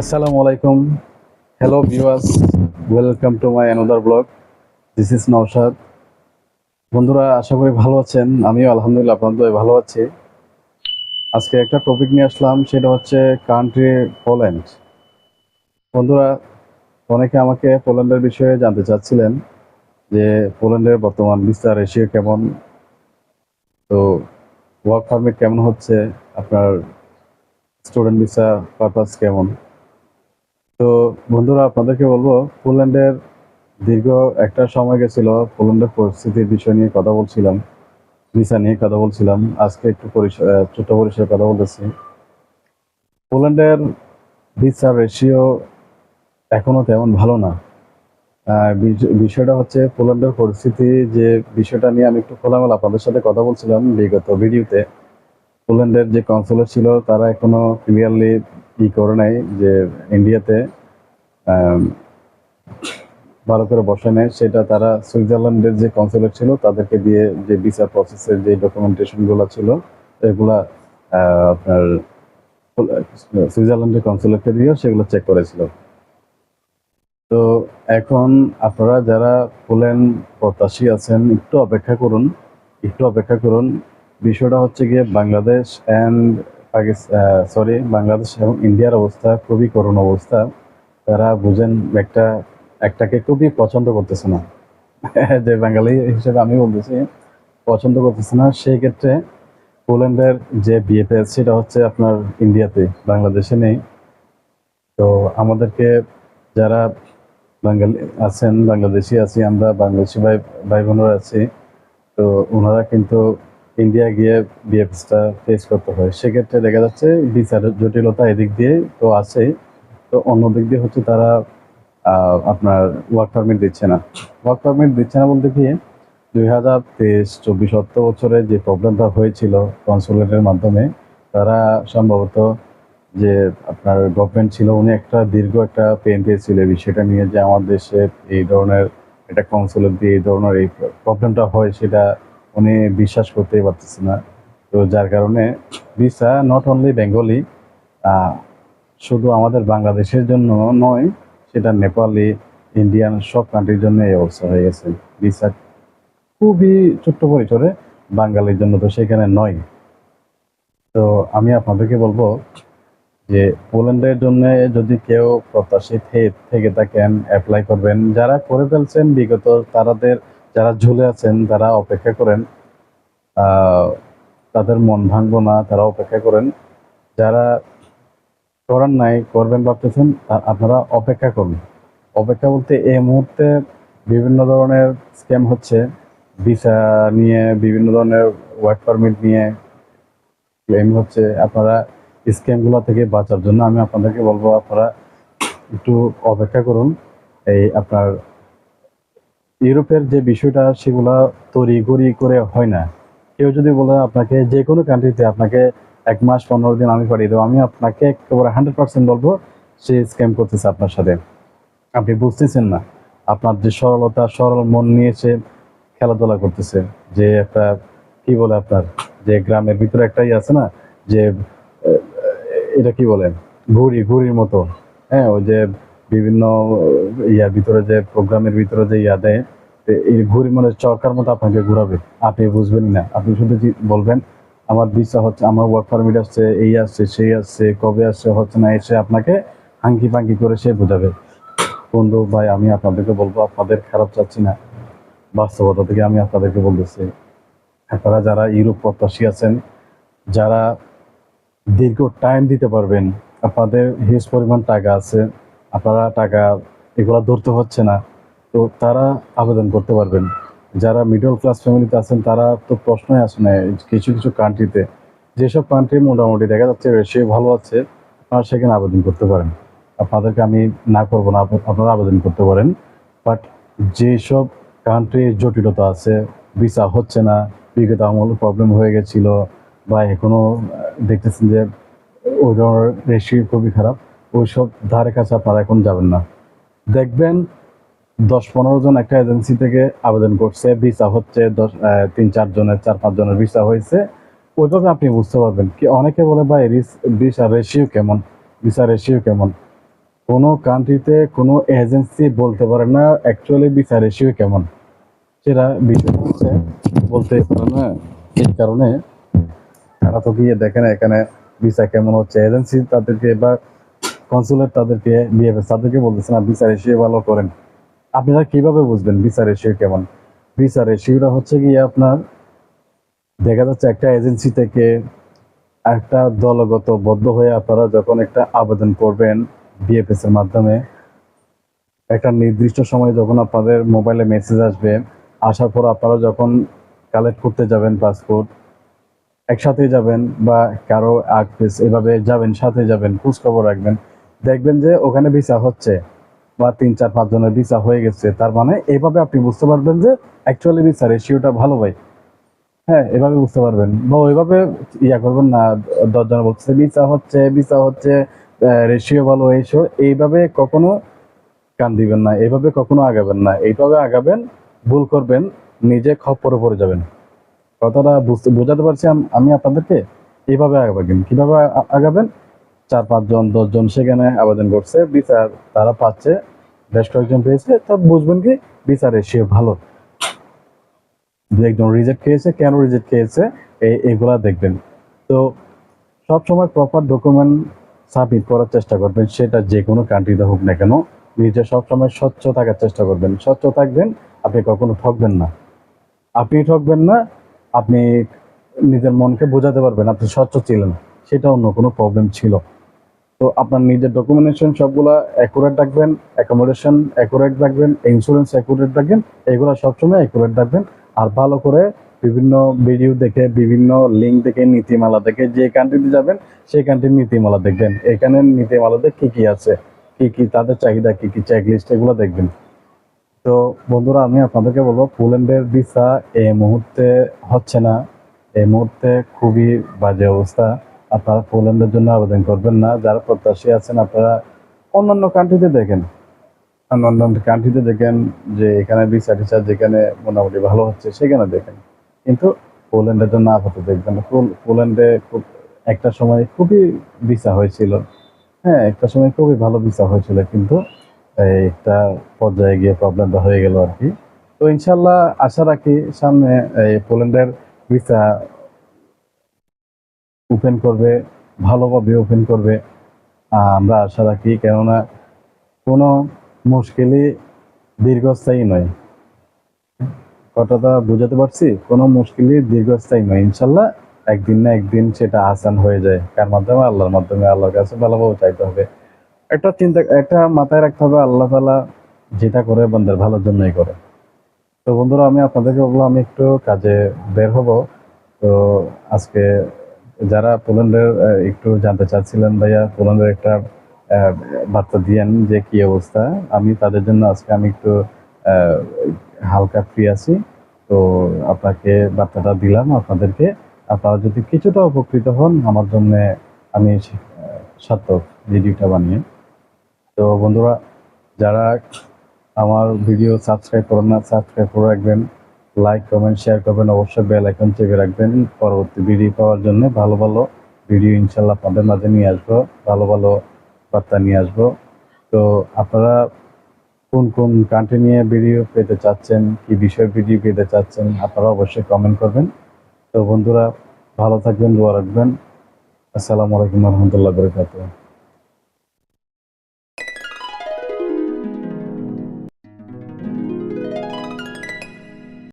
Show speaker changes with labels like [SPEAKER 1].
[SPEAKER 1] আসসালামু আলাইকুম hello viewers welcome to my another blog this is Naushad বন্ধুরা, আশা করি ভালো আছেন। আমিও আলহামদুলিল্লাহ আপনাদের ভালো আছি। আজকে একটা টপিক নিয়ে আসলাম, সেটা হচ্ছে কান্ট্রি পোল্যান্ড বন্ধুরা, অনেকে আমাকে পোল্যান্ডের বিষয়ে জানতে চাচ্ছিলেন, যে পোল্যান্ডের বর্তমান বিস্তার এশিয়া কেমন? তো ওয়ার্ক পারমিট কেমন হচ্ছে? আপনার স্টুডেন্ট ভিসা পারপাস কেমন? তো বন্ধুরা, আপনাদেরকে বলব, পোল্যান্ডের দীর্ঘ একটা সময় গেছিল, পোল্যান্ডের পরিস্থিতির বিষয় নিয়ে কথা বলছিলাম, ভিসা নিয়ে কথা বলছিলাম। আজকে একটু ছোট পরিসরে কথা বলতেছি। পোল্যান্ডের ভিসা রেশিও এখনও তেমন ভালো না। বিষয়টা হচ্ছে, পোল্যান্ডের পরিস্থিতি যে বিষয়টা নিয়ে আমি একটু খোলামেলা আপনাদের সাথে কথা বলছিলাম বিগত ভিডিওতে। পোল্যান্ডের যে কনসুলেট ছিল, তারা এখনও ক্লিয়ারলি ই করে নাই যে ইন্ডিয়াতে ভালো করে বসে নেয় সেটা তারা সুইজারল্যান্ডের যে কনসুলেট ছিল, তাদেরকে দিয়ে যে ভিসা প্রসেসের যে ডকুমেন্টেশনগুলো ছিল, এগুলা আপনার, সুইজারল্যান্ডের কনসুলেটকে দিয়ে সেগুলো চেক করেছিল। তো এখন আপনারা যারা পোল্যান্ড প্রত্যাশী আছেন, একটু অপেক্ষা করুন, একটু অপেক্ষা করুন। বিষয়টা হচ্ছে গিয়ে বাংলাদেশ অ্যান্ড সরি বাংলাদেশ এবং ইন্ডিয়ার অবস্থা খুবই করুণ অবস্থা। তারা বুঝেন একটা, একটাকে খুবই পছন্দ করতেছে না। যে বাঙালি হিসেবে আমি বলতেছি, পছন্দ করতেছে না, সেই ক্ষেত্রে পোল্যান্ডের যে বিয়েতে সেটা হচ্ছে আপনার ইন্ডিয়াতে, বাংলাদেশে নেই। তো আমাদেরকে যারা বাঙালি আছেন, বাংলাদেশি আছি আমরা, বাংলাদেশি ভাই ভাই বোনেরা আছি, তো ওনারা কিন্তু ইন্ডিয়া গিয়ে বিএফএসটা ফেস করতে হয়। সেক্ষেত্রে দেখা যাচ্ছে বিচার জটিলতা এদিক দিয়ে তো আছেই। তো অন্য দিক দিয়ে হচ্ছে তারা আপনার ওয়ার্ক পারমিট দিচ্ছে না। ওয়ার্ক পারমিট দিচ্ছে না বলতে কি? দুই হাজার তেইশ চব্বিশ অর্থ বছরে যে প্রবলেমটা হয়েছিল কনসুলেটের মাধ্যমে, তারা সম্ভবত যে আপনার গভর্নমেন্ট ছিল, উনি একটা দীর্ঘ একটা পেন পেয়েছিল এই বিষয়টা নিয়ে যে আমার দেশে এই ধরনের একটা কনসুলেট দিয়ে এই ধরনের এই প্রবলেমটা হয়, সেটা উনি বিশ্বাস করতেই পারতেছে না। তো যার কারণে ভিসা নট অনলি বেঙ্গলি শুধু আমাদের বাংলাদেশের জন্য নয়, সেটা নেপালি ইন্ডিয়ান সব কান্ট্রির জন্য এই অবস্থা হয়ে গেছে। ভিসা খুবই ছোট্ট পরিসরে বাঙালির জন্য তো সেখানে নয়। তো আমি আপনাদেরকে বলব যে পোল্যান্ডের জন্য যদি কেউ প্রত্যাশী থেকে থাকেন অ্যাপ্লাই করবেন, যারা করে ফেলছেন, বিগত তারাদের যারা ঝুলে আছেন, তারা অপেক্ষা করেন। তাদের মন ভাঙবো না, তারা অপেক্ষা করেন। যারা করার নাই, করবেন ভাবতেছেন আপনারা অপেক্ষা করুন। অপেক্ষা বলতে এই মুহূর্তে বিভিন্ন ধরনের স্ক্যাম হচ্ছে। ভিসা নিয়ে, বিভিন্ন ধরনের ওয়ার্ক পারমিট নিয়ে ক্লেম হচ্ছে। আপনারা স্ক্যামগুলো থেকে বাঁচার জন্য আমি আপনাদেরকে বলব, আপনারা একটু অপেক্ষা করুন। এই আপনার ইউরোপের যে বিষয়টা, সেগুলা তৈরি গড়ি করে হয় না। কেউ যদি বলে আপনাকে যে কোনো কান্ট্রিতে আপনাকে এক মাস, পনেরো দিন আমি পাঠিয়ে দেবো, আমি আপনাকে একেবারে হান্ড্রেড পার্সেন্ট বলব, সে স্ক্যাম করতেছে আপনার সাথে। আপনি বুঝতেছেন না। আপনার যে সরলতা, সরল মন নিয়ে সে খেলাধুলা করতেছে। যে একটা, কি বলে আপনার, যে গ্রামের ভিতরে একটাই আছে না, যে এটা কি বলে, ঘুড়ি, ঘুড়ির মতো। হ্যাঁ ওই যে বিভিন্ন ইয়ার ভিতরে যে, প্রোগ্রামের ভিতরে যে ইয়া দেয় এই ঘুড়ি মানে চরকার মতো আপনাকে ঘুরাবে। আপনি বুঝবেন না। আপনি শুধু বলবেন, আমার ভিসা হচ্ছে, আমার ওয়ার্ক পারমিট আসছে, এই আসছে, সেই আসছে, কবে আসছে, হচ্ছে না, এসে আপনাকে হাঙ্কি পাঙ্কি করে সে বোঝাবে। বন্ধু ভাই, আমি আপনাদেরকে বলব, আপনাদের খারাপ চাচ্ছি না। বাস্তবতা থেকে আমি আপনাদেরকে বলতেছি, আপনারা যারা ইউরোপ প্রত্যাশী আছেন, যারা দীর্ঘ টাইম দিতে পারবেন, আপনাদের হিউজ পরিমাণ টাকা আছে, আপনারা টাকা এগুলো ধরতে হচ্ছে না। তো তারা আবেদন করতে পারবেন। যারা মিডল ক্লাস ফ্যামিলিতে আছেন তারা তো প্রশ্নই আসে না কিছু কিছু কান্ট্রিতে যেসব কান্ট্রি মোটামুটি দেখা যাচ্ছে রেশিও ভালো আছে আপনারা সেখানে আবেদন করতে পারেন। আপনাদেরকে আমি না করব না আপ- আপনারা আবেদন করতে পারেন। বাট যেসব কান্ট্রির জটিলতা আছে ভিসা হচ্ছে না বিগত আমল প্রবলেম হয়ে গেছিল বা এখনও আহ, দেখতেছেন যে ওই ধরনের রেশিও খুবই খারাপ ওইসব ধারে কাছে আপনারা এখন যাবেন না। দেখবেন দশ পনেরো জন একটা এজেন্সি থেকে আবেদন করছে ভিসা হচ্ছে দশ তিন, চার জনের, চার, পাঁচ জনের ভিসা হয়েছে। ওইভাবে আপনি বুঝতে পারবেন কি, অনেকে বলে, ভাই ভিসা রেশিও কেমন? ভিসা রেশিও কেমন? কোনো কান্ট্রিতে কোনো এজেন্সি বলতে পারে না অ্যাকচুয়ালি ভিসা রেশিও কেমন। সেটা বিষয় হচ্ছে, বলতে পারে না এই কারণে তারা তো গিয়ে দেখে না এখানে ভিসা কেমন হচ্ছে। এজেন্সি তাদেরকে বা কনসুলেট তাদেরকে বিএফএস তাদেরকে বলতেছে না ভিসা রেশিও ভালো করেন। আপনারা কীভাবে বুঝবেন ভিসা রেশিও কেমন? ভিসা রেশিওটা হচ্ছে গিয়ে আপনার, দেখা যাচ্ছে একটা এজেন্সি থেকে একটা দলগত বদ্ধ হয়ে আপনারা যখন একটা আবেদন করবেন বিএফএস এর মাধ্যমে, একটা নির্দিষ্ট সময় যখন আপনাদের মোবাইলে মেসেজ আসবে, আসার পর আপনারা যখন কালেক্ট করতে যাবেন পাসপোর্ট একসাথে যাবেন বা কারও আগ এভাবে যাবেন, সাথে যাবেন, খোঁজ খবর রাখবেন, দেখবেন যে ওখানে ভিসা হচ্ছে। বা তিন, চার, পাঁচ জনের ভিসা হয়ে গেছে, তার মানে এইভাবে আপনি বুঝতে পারবেন যে অ্যাকচুয়ালি ভিসা রেশিওটা ভালো ভাই। হ্যাঁ এভাবে বুঝতে পারবেন। বা ওইভাবে ইয়া করবেন না দশ দশজন বলছে ভিসা হচ্ছে ভিসা হচ্ছে রেশিও ভালো এইসব এইভাবে কখনো কান দিবেন না, এইভাবে কখনো আগাবেন না। এইভাবে আগাবেন, ভুল করবেন, নিজে খপ্পরে পড়ে যাবেন। কথাটা বুঝতে বোঝাতে পারছি আমি আপনাদেরকে? এইভাবে আগাবেন। কীভাবে আগাবেন? চার পাঁচজন দশজন সেখানে আবেদন করছে, বিচার তারা পাচ্ছে, বেশ কয়েকজন পেয়েছে, তা বুঝবেন কি, বিচার সে ভালো। দু একজন রিজেক্ট খেয়েছে, কেন রিজেক্ট খেয়েছে এগুলা দেখবেন। তো সব সময় প্রপার ডকুমেন্ট সাবমিট করার চেষ্টা করবেন, সেটা যে কোনো কান্ট্রিতে হোক না কেন, নিজে সবসময় স্বচ্ছ থাকার চেষ্টা করবেন। স্বচ্ছ থাকবেন, আপনি কখনো ঠকবেন না। আপনি ঠকবেন না, আপনি নিজের মনকে বোঝাতে পারবেন, আপনি স্বচ্ছ ছিলেন সেটা অন্য কোনো প্রবলেম ছিল। তো আপনার নিজের ডকুমেন্টেশন সবগুলা অ্যাকুরেট রাখবেন অ্যাকোমোডেশন অ্যাকুরেট রাখবেন ইন্স্যুরেন্স অ্যাকুরেট রাখবেন, এগুলো সবসময় অ্যাকুরেট রাখবেন। আর ভালো করে বিভিন্ন ভিডিও দেখে, বিভিন্ন লিঙ্ক দেখে, নীতিমালা দেখে, যে কান্ট্রিতে যাবেন, সেই কান্ট্রির নীতিমালা দেখবেন। এখানে নীতিমালাতে কি কি আছে, কি কি তাদের চাহিদা, কি কি চেক লিস্ট এগুলো দেখবেন। তো বন্ধুরা, আমি আপনাদেরকে বলব পোল্যান্ডের ভিসা এই মুহূর্তে হচ্ছে না। এই মুহূর্তে খুবই বাজে অবস্থা। আপনারা পোল্যান্ডের জন্য আবেদন করবেন না। যারা প্রত্যাশী আছেন, আপনারা অন্যান্য কান্ট্রিতে দেখেন। অন্যান্য কান্ট্রিতে দেখেন যে এখানে ভিসা টিসা যেখানে মোটামুটি ভালো হচ্ছে, সেখানে দেখেন। কিন্তু পোল্যান্ডের জন্য আপাতত দেখবেন পোল্যান্ডে খুব একটা সময় খুবই ভিসা হয়েছিল। হ্যাঁ একটা সময় খুবই ভালো ভিসা হয়েছিল, কিন্তু একটা পর্যায়ে গিয়ে প্রবলেমটা হয়ে গেল আর কি। তো ইনশাল্লাহ আশা রাখি সামনে, এই পোল্যান্ডের ভিসা ওপেন করবে, ভালোভাবে ওপেন করবে। আমরা আশা রাখি, কেননা কোনো মুশকিলই দীর্ঘস্থায়ী নয়। কথাটা বুঝাতে পারছি? কোনো মুশকিলই দীর্ঘস্থায়ী নয়। ইনশাল্লাহ একদিন না একদিন সেটা আসান হয়ে যায়। কার মাধ্যমে? আল্লাহর মাধ্যমে। আল্লাহর কাছে ভালোভাবে চাইতে হবে। একটা চিন্তা, একটা মাথায় রাখতে হবে, আল্লাহ তালা যেটা করে বন্ধের ভালোর জন্যই করে। তো বন্ধুরা, আমি আপনাদেরকে বলব আমি একটু কাজে বের হব। তো আজকে যারা পোল্যান্ডের একটু জানতে চাচ্ছিলেন ভাইয়া, পোল্যান্ডের একটা বার্তা দিয়েন যে কি অবস্থা। আমি তাদের জন্য আজকে আমি একটু হালকা ফ্রি আছি। তো আপনাকে বার্তাটা দিলাম আপনাদেরকে। আপনারা যদি কিছুটা উপকৃত হন, আমার জন্য আমি সার্থক ভিডিওটা বানিয়ে। তো বন্ধুরা, যারা আমার ভিডিও সাবস্ক্রাইব করেন না, সাবস্ক্রাইব করে রাখবেন। লাইক কমেন্ট শেয়ার করবেন। অবশ্যই বেল আইকন চেপে রাখবেন। পরবর্তী ভিডিও পাওয়ার জন্য ভালো ভালো ভিডিও ইনশাল্লাহ আপনাদের মাঝে নিয়ে আসব। ভালো ভালো বার্তা নিয়ে আসব। তো আপনারা কোন কোন কান্ট্রি নিয়ে ভিডিও পেতে চাচ্ছেন, কি বিষয়ে ভিডিও পেতে চাচ্ছেন, আপনারা অবশ্যই কমেন্ট করবেন। তো বন্ধুরা, ভালো থাকবেন, দোয়া রাখবেন। আসসালামু আলাইকুম রহমতুল্লাহ বরকাতুহ।